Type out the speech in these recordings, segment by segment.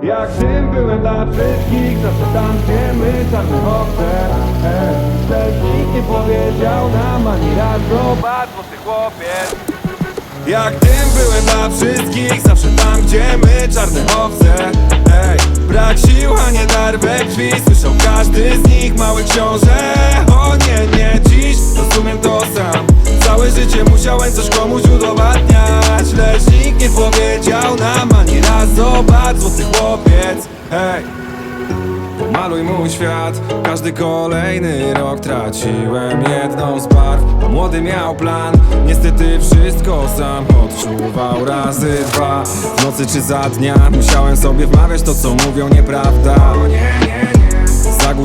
tym byłem dla wszystkich Zawsze tam gdzie my czarne owce Ej, Też nikt nie powiedział nam ani raz Zobacz, bo ty chłopiec. Jak tym byłem dla wszystkich Zawsze tam gdzie my czarne owce. Ej, brak sił, a nie dar we krwi Słyszał każdy z nich mały książę. O nie, nie, dziś rozumiem to sam Całe życie musiałem coś komuś udowadniać Lecz nikt nie powiedział nam ani raz Zobacz, złoty chłopiec Hej. Maluj mój świat, każdy kolejny rok traciłem jedną z barw. Młody miał plan, niestety wszystko sam odczuwał razy dwa. W nocy czy za dnia musiałem sobie wmawiać to co mówią nieprawda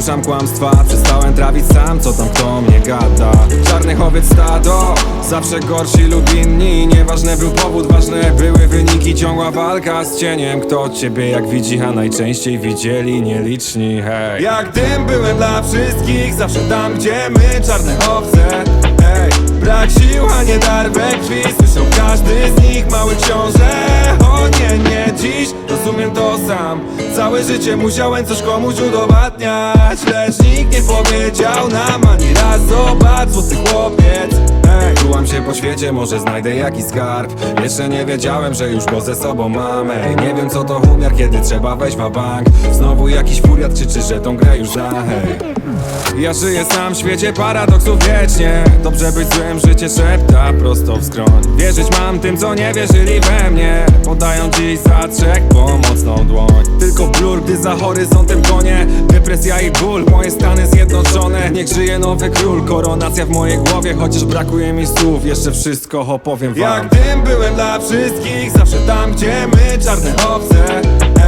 Zagłuszam kłamstwa, przestałem trawić sam co tam kto mnie gada. Czarny chowiec stado, zawsze gorsi lub inni. Nieważny był powód, ważne były wyniki. Ciągła walka z cieniem, kto ciebie jak widzi A najczęściej widzieli nieliczni, hej. Jak dym byłem dla wszystkich, zawsze tam gdzie my czarne owce. Hej, brak sił, a nie dar we krwi. Słyszał każdy z nich mały książę. O nie, nie, dziś rozumiem to sam. Całe życie musiałem coś komuś udowadniać. Lecz nikt nie powiedział nam ani raz Zobacz, złoty chłopiec po świecie, może znajdę jakiś skarb. Jeszcze nie wiedziałem, że już go ze sobą mam Ej, nie wiem co to umiar, kiedy trzeba wejść w bank. Znowu jakiś furiat krzyczy, że tą grę już zna, hej. Ja żyję sam w świecie paradoksów wiecznie. Dobrze być złym, życie szepta prosto w skroń. Wierzyć mam tym, co nie wierzyli we mnie. Podają dziś za trzech pomocną dłoń. Tylko blur, gdy za horyzontem konie Depresja i ból, moje stany zjednoczone Niech żyje nowy król, koronacja w mojej głowie Chociaż brakuje mi słów, jeszcze wszystko opowiem wam. Jak tym byłem dla wszystkich, zawsze tam gdzie my czarne owce.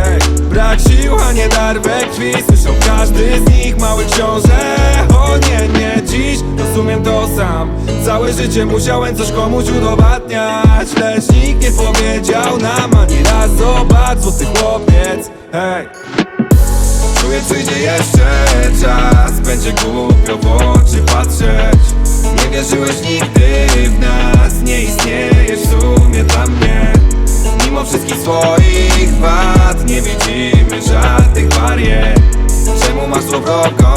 Ej, brak sił, a nie dar we krwi. Słyszał każdy z nich mały książę. O nie, nie, dziś rozumiem to sam. Całe życie musiałem coś komuś udowadniać. Lecz nikt nie powiedział nam ani raz Zobacz, złoty chłopiec, hej Czuję przyjdzie jeszcze czas Będzie głupio w oczy patrzeć. Nie wierzyłeś nigdy w nas Nie istniejesz w sumie dla mnie. Mimo wszystkich swoich wad Nie widzimy żadnych barier. Czemu masz złowroką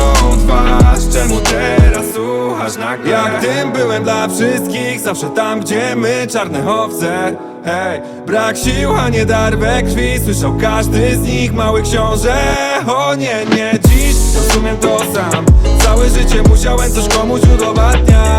twarz? Czemu teraz słuchasz nagle? Jak dym byłem dla wszystkich Zawsze tam gdzie my czarne owce. Hej, brak sił, a nie dar we krwi. Słyszał każdy z nich mały książę. O nie, nie, dziś rozumiem to sam. Całe życie musiałem coś komuś udowadniać